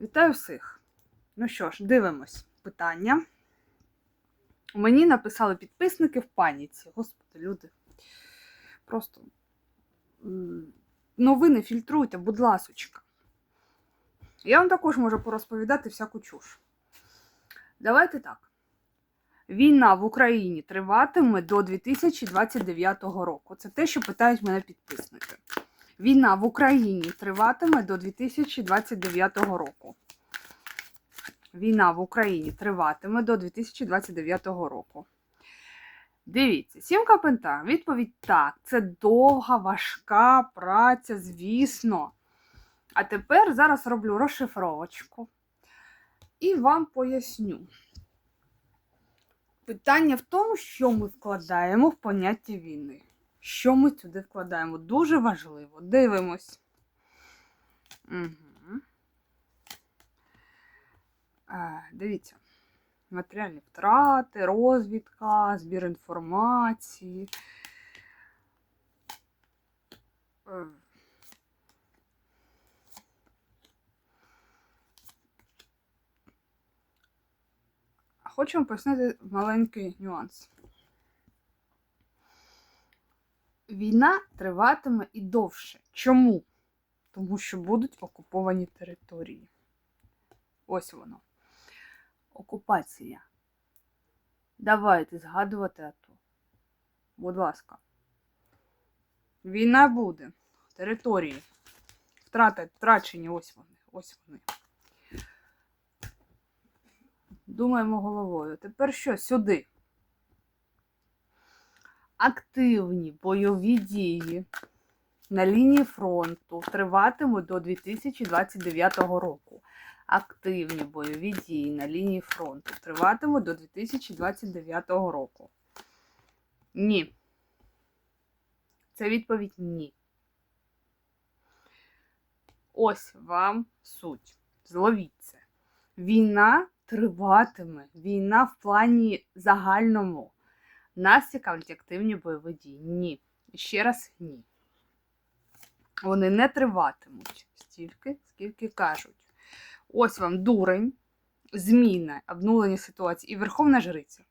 Вітаю всіх! Ну що ж, дивимось питання. Мені написали підписники в паніці. Господи, люди. Просто новини фільтруйте, будь ласочка. Я вам також можу порозповідати всяку чуш. Давайте так. Війна в Україні триватиме до 2029 року. Це те, що питають мене підписники. Війна в Україні триватиме до 2029 року. Війна в Україні триватиме до 2029 року. Дивіться, сімка пента. Відповідь так. Це довга, важка праця, звісно. А тепер зараз роблю розшифровочку і вам поясню. Питання в тому, що ми вкладаємо в поняття війни. Що ми сюди вкладаємо? Дуже важливо. Дивимось. Угу. А, дивіться. Матеріальні втрати, розвідка, збір інформації. Е, Хочу вам пояснити маленький нюанс. Війна триватиме і довше. Чому? Тому що будуть окуповані території. Ось воно. Окупація. Давайте згадувати АТО. Будь ласка. Війна буде. Території. Втрати, втрачені, ось вони. Ось вони. Думаємо головою. Тепер що? Сюди. Активні бойові дії на лінії фронту триватимуть до 2029 року. Активні бойові дії на лінії фронту триватимуть до 2029 року. Ні. Це відповідь ні. Ось вам суть. Зловіть це. Війна триватиме. Війна в плані загальному. Нас цікавлять активні бойові дії. Ні. Ще раз ні. Вони не триватимуть стільки, скільки кажуть. Ось вам дурень, зміна, обнулення ситуації і Верховна Жриця.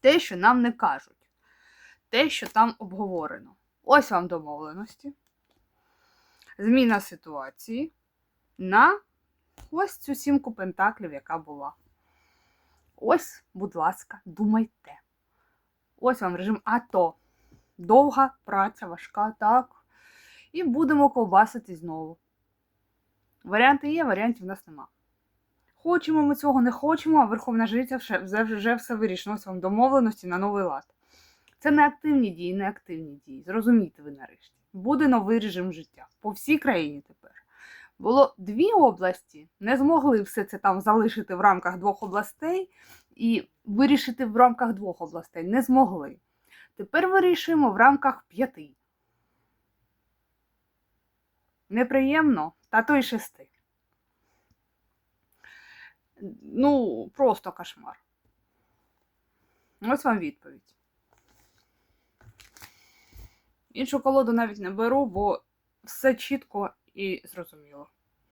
Те, що нам не кажуть. Те, що там обговорено. Ось вам домовленості. Зміна ситуації на ось цю сімку пентаклів, яка була. Ось, будь ласка, думайте. Ось вам режим АТО. Довга праця, важка, так. І будемо ковбасити знову. Варіанти є, варіантів в нас нема. Хочемо ми цього, не хочемо, а Верховна Жриця вже, вже, все вирішено. Ось вам домовленості на новий лад. Це не активні дії, не активні дії. Зрозумійте ви нарешті. Буде новий режим життя по всій країні тепер. Було дві області, не змогли все це там залишити в рамках двох областей і вирішити в рамках двох областей. Не змогли. Тепер вирішуємо в рамках п'яти. Неприємно, та то й шести. Ну, просто кошмар. Ось вам відповідь. Іншу колоду навіть не беру, бо все чітко і зрозуміло.